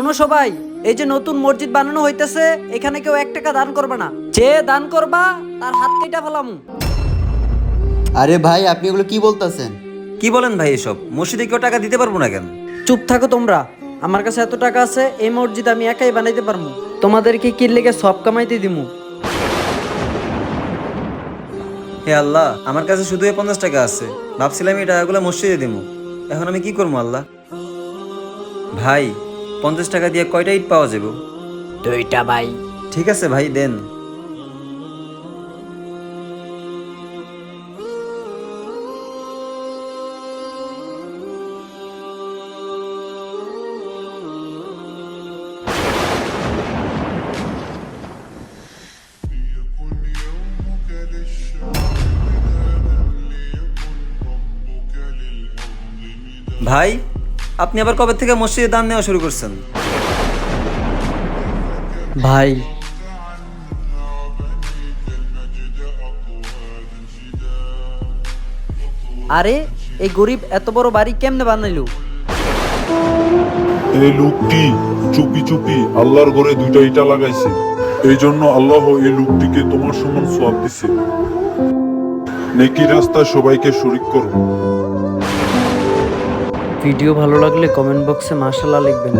শুনো সবাই এই যে নতুন মসজিদ বানানো হইতেছে এখানে কেউ এক টাকা দান করবে না। যে দান করবা তার হাত কেটে ফেলামু। আরে ভাই আপনি এগুলো কি বলতেছেন? কি বলেন ভাই এসব? মসজিদে কেউ টাকা দিতে পারব না কেন? চুপ থাকো তোমরা। আমার কাছে এত টাকা আছে এই মসজিদ আমি একাই বানাইতে পারব। তোমাদেরকে কি লেগে সব কামাইতে দিমু। হে আল্লাহ আমার কাছে শুধু এই পঞ্চাশ টাকা আছে। ভাবছিলাম এই টাকাগুলো মসজিদে দিমু। এখন আমি কি করব আল্লাহ? ভাই পঞ্চাশ টাকা দিয়ে কয়টা ইট পাওয়া যাবে? দুইটা ভাই। ঠিক আছে ভাই দেন। ভাই আপনি আবার কবে থেকে মসজিদে দান নেওয়া শুরু করছেন? ভাই। আরে এই গরিব এত বড় বাড়ি কেমনে বানাইলো? এই লোকটি চুপি চুপি আল্লাহর ঘরে দুইটা ইটা লাগাইছে। এই জন্য আল্লাহ এই লোকটিকে তোমার সমান সোয়াব দিছে। নেকি রাস্তায় সবাইকে শরিক করো ভিডিও ভালো লাগলে কমেন্ট বক্সে মাশাল্লাহ লিখবেন।